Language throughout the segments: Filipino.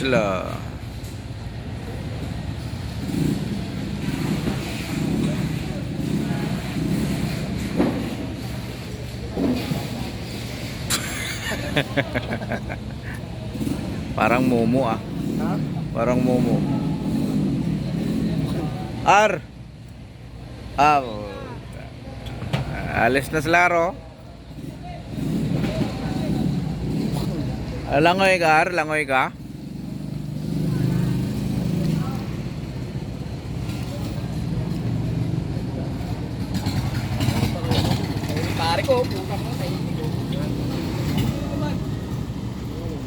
sila. Parang momo ah. Ha? Parang momo. R. Ah. Alis na sila ro. Ah, Langoy ka, R. Langoy ka. Pare ko, puta mo, tahimik ko.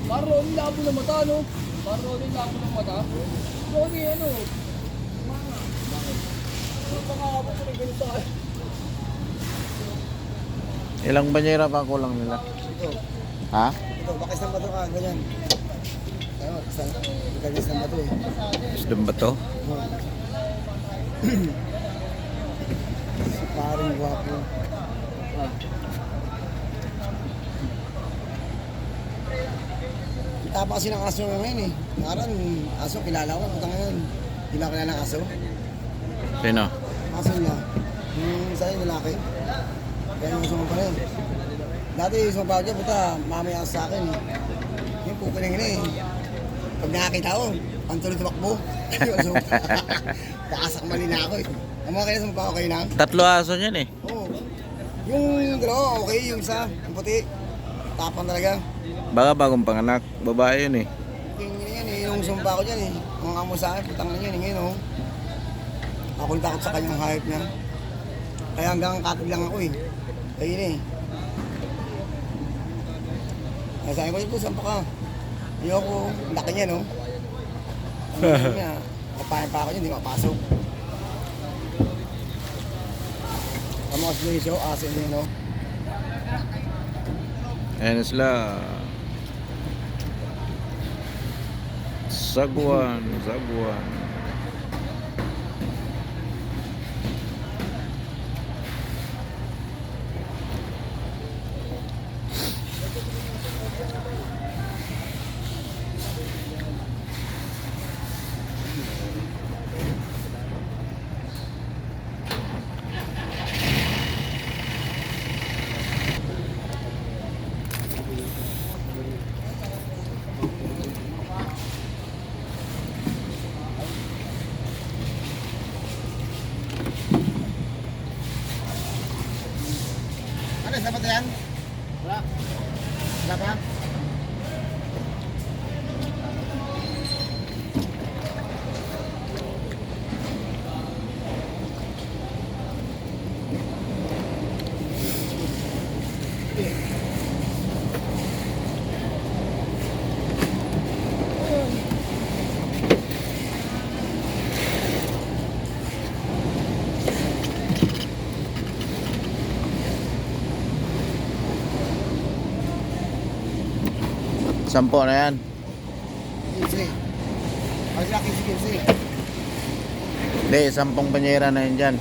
Parang labo ng mata, no? Parang labo ng mata. Ronnie, ano? Mga. Ano ganito sa? Ilang banyera pa kulang nila? Ito, Ha? ito, bakit ng bato ka, ganyan. Ano, isa, galis ng bato eh. Isdom ba to? Si paring gwapo. Ah. Tapa kasi ng aso ngayon eh. Parang aso kilala ko, puta ngayon. Hindi na kilala ng aso. Sino? Aso niya. Yung isa yung lalaki. Kaya yung sumang pa rin. Dati sumang pa dyan, puta, mamaya sa akin eh. Yung pukiling na eh. Pag nakakita ko, ang tuloy tumakbo. Yung sumang pa. Nakasak mali na ako eh. Ang mga kaya sumang pa okay lang. Tatlo aso niyan eh. Oo. Yung dalawa, okay. Yung isa, yung puti. Tapang talaga. Baka bagong panganak. Babae yun eh. Yung yun yan eh, yung sumpa ko dyan eh. Ang amo sa akin, putang na yun eh, ngayon oh. Ako yung takot sa kanyang hype niya. Kaya hanggang katag lang ako eh. Ayun eh. Kaya sabi ko, ito, saan pa ka? Ayoko, laki niya no. Laki niya, pa ako niya, hindi makapasok. Ang mga sinisyo, asin niya no. Ayan na sila. Sagwan, sagwan. Ano, sapat na yan? Wala. Wala pa? Sampo na yan. 15. Ay, sila 15, 15. Hindi, sampung banyera na yun dyan.